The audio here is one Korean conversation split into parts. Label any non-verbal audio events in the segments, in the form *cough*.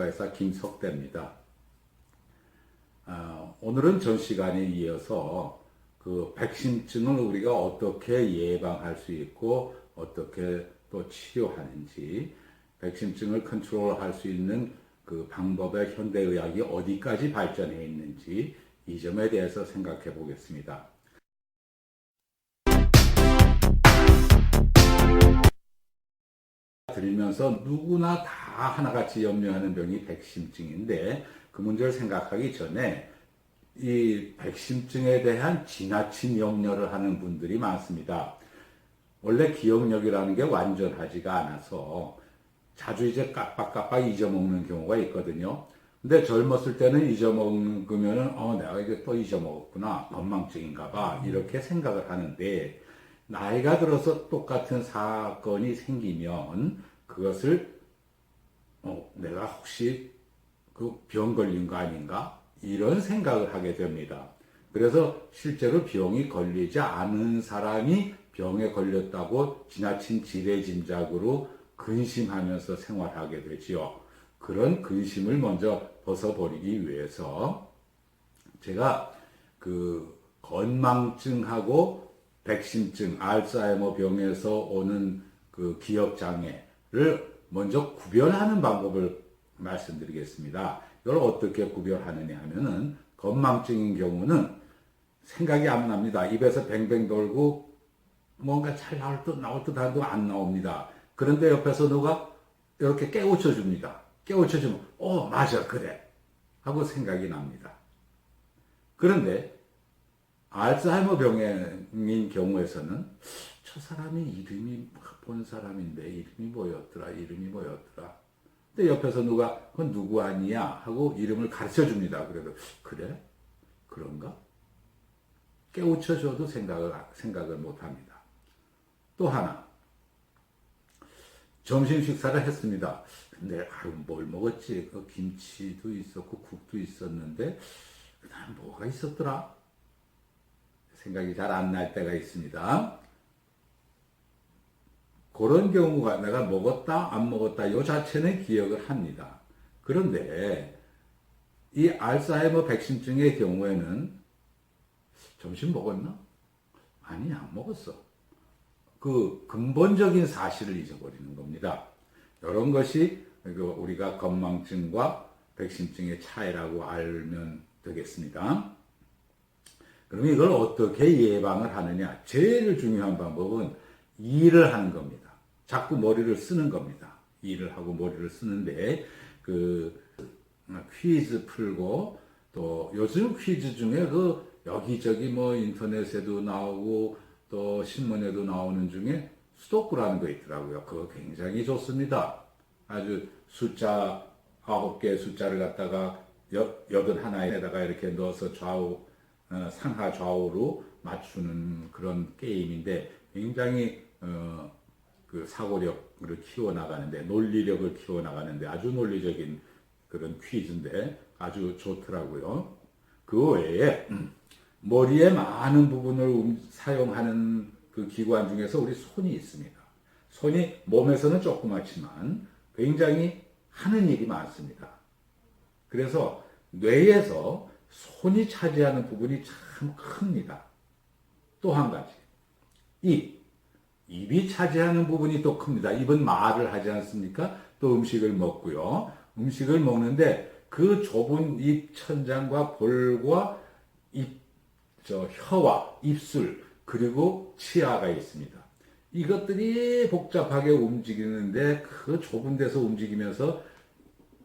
정신과 의사 김석대입니다. 아, 오늘은 전 시간에 이어서 그 백신증을 우리가 어떻게 예방할 수 있고 어떻게 또 치료하는지 백신증을 컨트롤할 수 있는 그 방법의 현대의학이 어디까지 발전해 있는지 이 점에 대해서 생각해 보겠습니다. 들면서 누구나 다 하나같이 염려하는 병이 백신증인데 그 문제를 생각하기 전에 이 백신증에 대한 지나친 염려를 하는 분들이 많습니다. 원래 기억력이라는 게 완전하지가 않아서 자주 이제 깜빡깜빡 잊어먹는 경우가 있거든요. 근데 젊었을 때는 잊어먹으면은 어 내가 이게 또 잊어먹었구나 건망증인가 봐 이렇게 생각을 하는데 나이가 들어서 똑같은 사건이 생기면 그것을 어, 내가 혹시 그 병 걸린 거 아닌가 이런 생각을 하게 됩니다. 그래서 실제로 병이 걸리지 않은 사람이 병에 걸렸다고 지나친 지레 짐작으로 근심하면서 생활하게 되지요. 그런 근심을 먼저 벗어버리기 위해서 제가 그 건망증하고 백신증, 알츠하이머 병에서 오는 그 기억 장애 를 먼저 구별하는 방법을 말씀드리겠습니다. 이걸 어떻게 구별하느냐 하면은 건망증인 경우는 생각이 안 납니다. 입에서 뱅뱅 돌고 뭔가 잘 나올 듯 나올 듯 하도 안 나옵니다. 그런데 옆에서 누가 이렇게 깨우쳐 줍니다. 깨우쳐 주면 어 맞아 그래 하고 생각이 납니다. 그런데 알츠하이머 병인 경우에서는 저 사람이 이름이 본 사람인데 이름이 뭐였더라 이름이 뭐였더라. 근데 옆에서 누가 그건 누구 아니야? 하고 이름을 가르쳐 줍니다. 그래도 그래? 그런가? 깨우쳐 줘도 생각을 생각을 못 합니다. 또 하나. 점심 식사를 했습니다. 근데 아유 뭘 먹었지? 그 김치도 있었고 국도 있었는데 그다음 뭐가 있었더라? 생각이 잘 안 날 때가 있습니다. 그런 경우가 내가 먹었다, 안 먹었다, 요 자체는 기억을 합니다. 그런데 이 알츠하이머 백신증의 경우에는 점심 먹었나? 아니, 안 먹었어. 그 근본적인 사실을 잊어버리는 겁니다. 이런 것이 그 우리가 건망증과 백신증의 차이라고 알면 되겠습니다. 그러면 이걸 어떻게 예방을 하느냐? 제일 중요한 방법은 일을 하는 겁니다. 자꾸 머리를 쓰는 겁니다. 일을 하고 머리를 쓰는데 그 퀴즈 풀고 또 요즘 퀴즈 중에 그 여기저기 뭐 인터넷에도 나오고 또 신문에도 나오는 중에 수도쿠라는 거 있더라고요. 그거 굉장히 좋습니다. 아주 숫자 아홉 개 숫자를 갖다가 여, 여든 하나에다가 이렇게 넣어서 좌우 어, 상하 좌우로 맞추는 그런 게임인데 굉장히 어, 그 사고력을 키워 나가는데 논리력을 키워 나가는데 아주 논리적인 그런 퀴즈인데 아주 좋더라고요. 그 외에 머리에 많은 부분을 사용하는 그 기관 중에서 우리 손이 있습니다. 손이 몸에서는 조그맣지만 굉장히 하는 일이 많습니다. 그래서 뇌에서 손이 차지하는 부분이 참 큽니다. 또 한 가지. 입. 입이 차지하는 부분이 또 큽니다. 입은 말을 하지 않습니까? 또 음식을 먹고요. 음식을 먹는데 그 좁은 입 천장과 볼과 입, 저, 혀와 입술, 그리고 치아가 있습니다. 이것들이 복잡하게 움직이는데 그 좁은 데서 움직이면서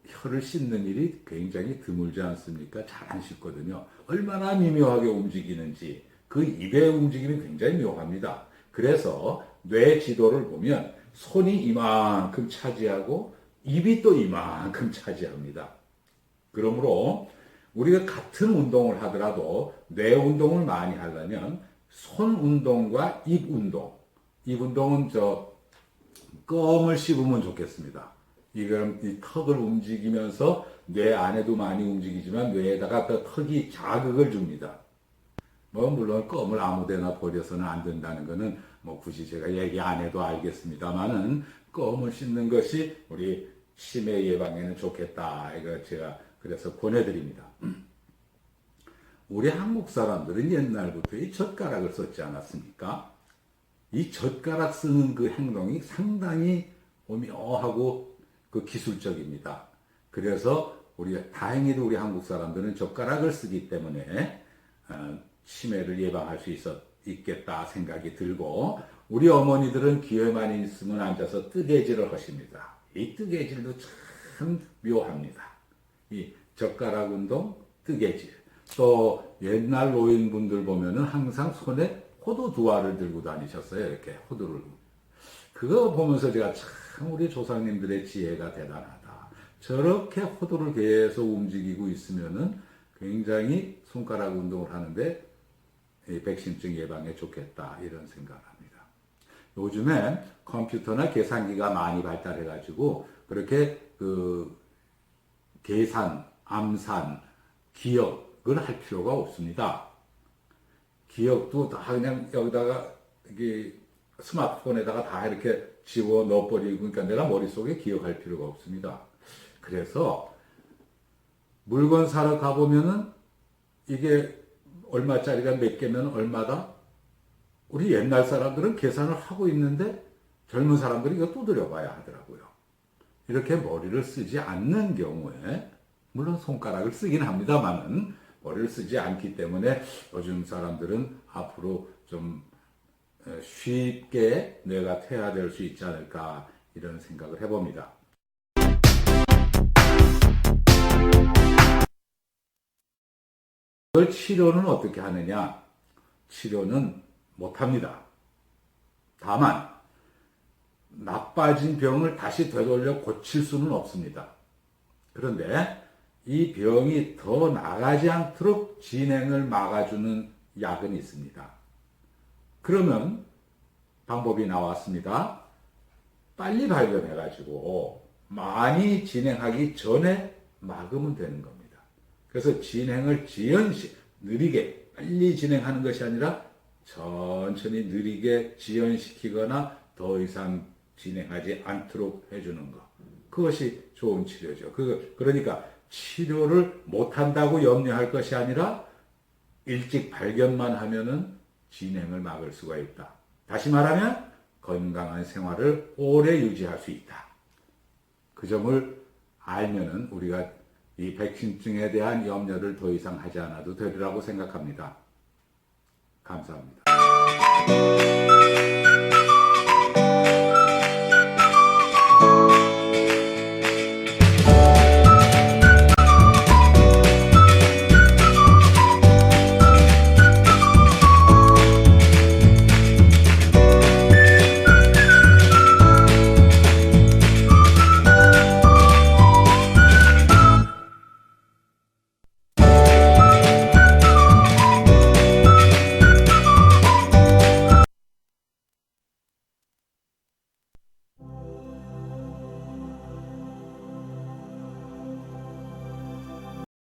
혀를 씻는 일이 굉장히 드물지 않습니까? 잘 안 씻거든요. 얼마나 미묘하게 움직이는지 그 입의 움직임이 굉장히 묘합니다. 그래서 뇌 지도를 보면 손이 이만큼 차지하고 입이 또 이만큼 차지합니다. 그러므로 우리가 같은 운동을 하더라도 뇌 운동을 많이 하려면 손 운동과 입 운동, 입 운동은 저 껌을 씹으면 좋겠습니다. 이건 이 턱을 움직이면서 뇌 안에도 많이 움직이지만 뇌에다가 그 턱이 자극을 줍니다. 뭐 물론 껌을 아무데나 버려서는 안 된다는 것은 뭐 굳이 제가 얘기 안 해도 알겠습니다만은 껌을 씹는 것이 우리 치매 예방에는 좋겠다. 이거 제가 그래서 권해드립니다. *clears throat* 우리 한국 사람들은 옛날부터 이 젓가락을 썼지 않았습니까? 이 젓가락 쓰는 그 행동이 상당히 오묘하고 그 기술적입니다. 그래서 우리 다행히도 우리 한국 사람들은 젓가락을 쓰기 때문에 어, 치매를 예방할 수 있었, 있겠다 생각이 들고 우리 어머니들은 기회만 있으면 앉아서 뜨개질을 하십니다. 이 뜨개질도 참 묘합니다. 이 젓가락 운동, 뜨개질. 또 옛날 노인분들 보면은 항상 손에 호두 두 알을 들고 다니셨어요. 이렇게 호두를. 그거 보면서 제가 참 우리 조상님들의 지혜가 대단하다. 저렇게 호두를 계속 움직이고 있으면은 굉장히 손가락 운동을 하는데 이 백신증 예방에 좋겠다. 이런 생각을 합니다. 요즘엔 컴퓨터나 계산기가 많이 발달해 가지고 그렇게 그 계산, 암산, 기억을 할 필요가 없습니다. 기억도 다 그냥 여기다가 이게 스마트폰에다가 다 이렇게 집어 넣어버리고 그러니까 내가 머릿속에 기억할 필요가 없습니다. 그래서 물건 사러 가보면은 이게 얼마짜리가 몇 개면 얼마다? 우리 옛날 사람들은 계산을 하고 있는데 젊은 사람들이 이거 두드려 봐야 하더라고요. 이렇게 머리를 쓰지 않는 경우에 물론 손가락을 쓰긴 합니다만은 머리를 쓰지 않기 때문에 요즘 사람들은 앞으로 좀 쉽게 뇌가 퇴화될 수 있지 않을까 이런 생각을 해봅니다. 그 치료는 어떻게 하느냐? 치료는 못합니다. 다만 나빠진 병을 다시 되돌려 고칠 수는 없습니다. 그런데 이 병이 더 나가지 않도록 진행을 막아주는 약은 있습니다. 그러면 방법이 나왔습니다. 빨리 발견해가지고 많이 진행하기 전에 막으면 되는 겁니다. 그래서 진행을 지연시, 느리게, 빨리 진행하는 것이 아니라 천천히 느리게 지연시키거나 더 이상 진행하지 않도록 해주는 것. 그것이 좋은 치료죠. 그, 그러니까 치료를 못한다고 염려할 것이 아니라 일찍 발견만 하면은 진행을 막을 수가 있다. 다시 말하면 건강한 생활을 오래 유지할 수 있다. 그 점을 알면은 우리가 이 백신증에 대한 염려를 더 이상 하지 않아도 되리라고 생각합니다. 감사합니다.